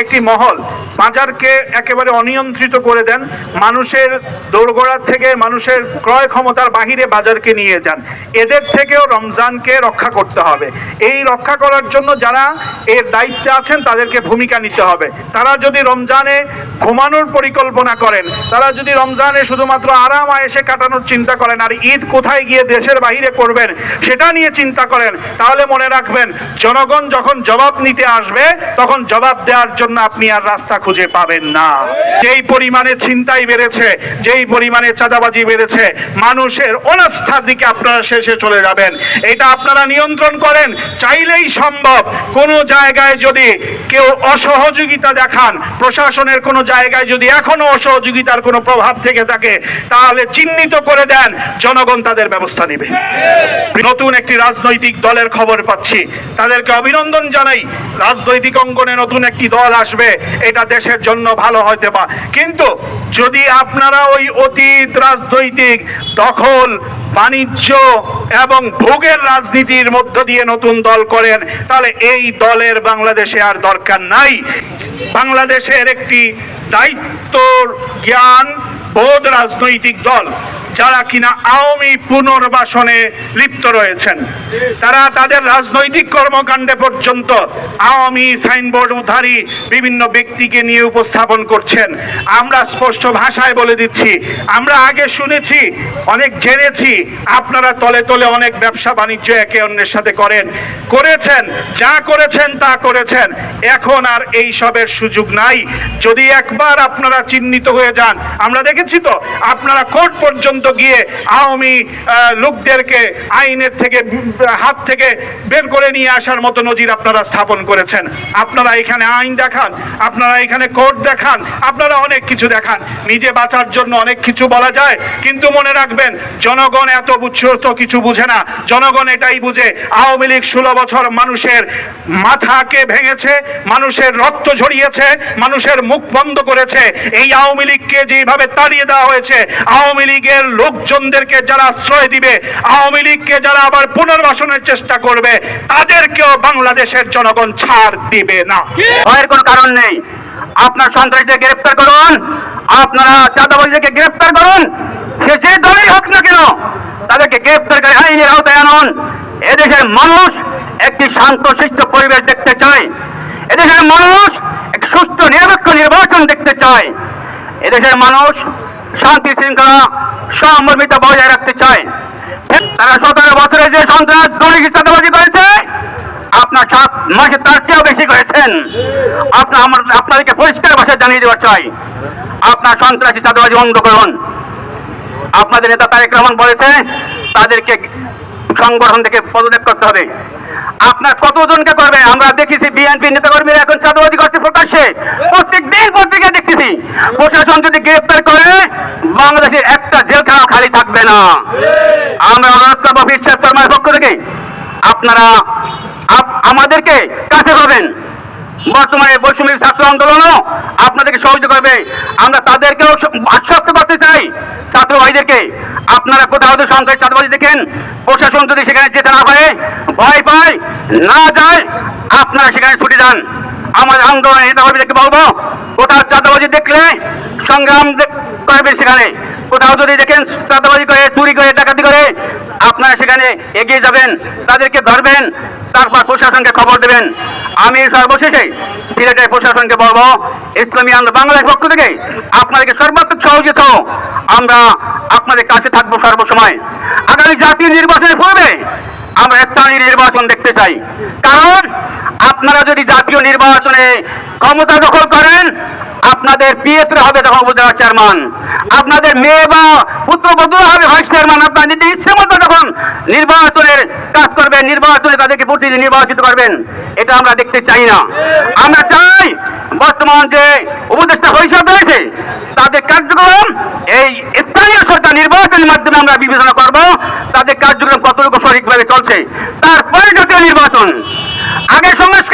একটি মহল। বাজারকে একেবারে অনিয়ন্ত্রিত করে দেন, মানুষের দোরগোড়ার থেকে মানুষের ক্রয় ক্ষমতার বাহিরে বাজারকে নিয়ে যান। এদের থেকেও রমজানকে রক্ষা করতে হবে। এই রক্ষা করার জন্য যারা এর দায়িত্বে আছেন, তাদেরকে ভূমিকা নিতে হবে। তারা যদি রমজানে ঘুমানোর পরিকল্পনা করেন, তারা যদি রমজানে শুধুমাত্র আরাম আয়েসে কাটানোর চিন্তা করেন, আর ঈদ কোথায় গিয়ে দেশের বাহিরে করবেন, সেটা নিয়ে চিন্তা করেন, তাহলে মনে রাখবেন, জনগণ যখন জবাব নিতে আসবে, তখন জবাব দেওয়ার জন্য আপনি আর রাস্তা খুঁজে পাবেন না। যেই পরিমাণে ছিনতাই বেড়েছে, যেই পরিমাণে চাঁদাবাজি বেড়েছে, মানুষের অনাস্থার দিকে আপনারা শেষে চলে যাবেন। এটা আপনারা নিয়ন্ত্রণ করেন, চাইলেই সম্ভব। কোনো জায়গায় যদি কেউ অসহযোগিতা দেখান, প্রশাসনের কোনো জায়গায় যদি এখনও অসহযোগিতার কোনো প্রভাব থেকে থাকে, তাহলে চিহ্নিত করে দেন, জনগণ তাদের ব্যবস্থা নেবে। নতুন একটি রাজনৈতিক দলের খবর পাচ্ছি। তাদেরকে অভিনন্দন জানাই। রাজনৈতিক অঙ্গনে নতুন একটি দল আসবে, এটা দেশের জন্য ভালো হতে পারে। কিন্তু যদি আপনারা ওই অতীত রাজনৈতিক দখল, বাণিজ্য এবং ভোগের রাজনীতির মধ্য দিয়ে নতুন দল করেন, তাহলে এই দলের বাংলাদেশে আর দরকার নাই। বাংলাদেশের একটি দায়িত্ব জ্ঞান, বোধ রাজনৈতিক দল। যারা কিনা আওয়ামী পুনর্বাসনে লিপ্ত রয়েছেন, তারা তাদের রাজনৈতিক কর্মকাণ্ডে পর্যন্ত আওয়ামী সাইনবোর্ড উদ্ধারী বিভিন্ন ব্যক্তিকে নিয়ে উপস্থাপন করছেন। আমরা স্পষ্ট ভাষায় বলে দিচ্ছি, আমরা আগে শুনেছি, অনেক জেনেছি, আপনারা তলে তলে অনেক ব্যবসা বাণিজ্য একে অন্যের সাথে করেন। করেছেন, যা করেছেন তা করেছেন, এখন আর এই সবের সুযোগ নাই। যদি একবার আপনারা চিহ্নিত হয়ে যান, আমরা দেখেছি তো, আপনারা কোর্ট পর্যন্ত গিয়ে আওয়ামী লোকদেরকে আইনের থেকে, হাত থেকে বের করে নিয়ে আসার মতো নজির আপনারা স্থাপন করেছেন। আপনারা এখানে আইন দেখান, আপনারা এখানে কোর্ট দেখান, আপনারা অনেক কিছু দেখান। নিজে বাঁচার জন্য অনেক কিছু বলা যায়, কিন্তু মনে রাখবেন, জনগণ এত বুচ্ছুর তো কিছু বুঝে না। জনগণ এটাই বুঝে, আওয়ামী লীগ ষোলো বছর মানুষের মাথাকে ভেঙেছে, মানুষের রক্ত ঝরিয়েছে, মানুষের মুখ বন্ধ করেছে। এই আওয়ামী লীগকে যেভাবে তাড়িয়ে দেওয়া হয়েছে, আওয়ামী লীগের লোকজনদেরকে যারা আশ্রয় দিবে আওয়ামী লীগকে যারা আবার পুনর্বাসনের চেষ্টা করবে তাদেরকেও বাংলাদেশের জনগণ ছাড় দিবে না। ভয়ের কোনো কারণ নেই। আপনার সন্ত্রাসীদের গ্রেফতার করুন আপনারা চাঁদাবাজীদেরকে গ্রেফতার করুন সে যে দলেই হোক না কেন তাদেরকে গ্রেফতার করে আইনের আওতায় আনুন। এদেশের মানুষ একটি শান্ত শিষ্ট পরিবেশ দেখতে চায়। এদেশের মানুষ একটি সুস্থ নিরপেক্ষ নির্বাচন দেখতে চায়। এদেশের মানুষ শান্তি শৃঙ্খলা সম্মিতা বজায় রাখতে চায় তারা সতেরো বছরে যে সন্ত্রাস দুর্নীতি চাঁদাবাজি করেছে, আপনার সাত মাসে তার চেয়েও বেশি করেছেন। আপনার আমার আপনাদেরকে পরিষ্কার ভাষায় জানিয়ে দেওয়া চাই। আপনার সন্ত্রাসী চাঁদাবাজি বন্ধ করুন। আপনাদের নেতা তারেক রহমান বলেছে, তাদেরকে সংগঠন থেকে পদত্যাগ করতে হবে। আপনার কতজনকে করবে? আমরা দেখেছি বিএনপি নেতাকর্মীরা এখন চাঁদাবাজি করছে প্রকাশ্যে। প্রত্যেক দিন পত্রিকা দেখতেছি। প্রশাসন যদি গ্রেপ্তার করে, বাংলাদেশের একটা খালি থাকবে না। আমরা অনুরোধ করব বিশ্বাস শর্মার পক্ষ থেকে, আপনারা আপ- আমাদেরকে কাছে পাবেন বর্তমানে বৈষম্য ছাত্র আন্দোলনও আপনাদেরকে সহযোগিতা করবে। আমরা তাদেরকেও আশ্বস্ত করতে চাই, ছাত্র ভাইদেরকে। আপনারা কোথাও যদি সন্ত্রাস চাঁদাবাজি দেখেন, প্রশাসন যদি সেখানে যেতে না পারে, ভয় পায়, না যায়, আপনারা সেখানে ছুটে যান। আমাদের আন্দোলনের কর্মীদেরকে বলব, কোথাও চাঁদাবাজি দেখলে সংগ্রাম করবেন সেখানে। কোথাও যদি দেখেন চাঁদাবাজি করে, চুরি করে, ডাকাতি করে, আপনারা সেখানে এগিয়ে যাবেন, তাদেরকে ধরবেন, তারপর প্রশাসনকে খবর দেবেন। আমি সর্বশেষে সিলেটের প্রশাসনকে বলব, ইসলামী আন্দোলন বাংলাদেশ পক্ষ থেকে আপনাদেরকে সর্বাত্মক সহযোগিত আমরা আপনাদের কাছে থাকব সর্বসময়। আগামী জাতীয় নির্বাচনের পূর্বে আমরা স্থানীয় নির্বাচন দেখতে চাই। কারণ আপনারা যদি জাতীয় নির্বাচনে ক্ষমতা দখল করেন আপনাদের পিএসরা হবে তখন উপজেলা চেয়ারম্যান। আপনাদের মেয়ে বা পুত্রবধূ হবে ভাইস চেয়ারম্যান। আপনার নিজে ইচ্ছে মতো যখন নির্বাচনের কাজ করবেন, নির্বাচনে তাদেরকে প্রতিনিধি নির্বাচিত করবেন, এটা আমরা দেখতে চাই না। আমরা চাই বর্তমান যে উপদেষ্টা পরিষদ রয়েছে, তাদের কার্যক্রম, এই স্থানীয় সরকার নির্বাচনের মাধ্যমে আমরা বিবেচনা করব, তাদের কার্যক্রম কতটুকু সঠিকভাবে চলছে। তারপরে জাতীয় নির্বাচন। আগে সংস্কার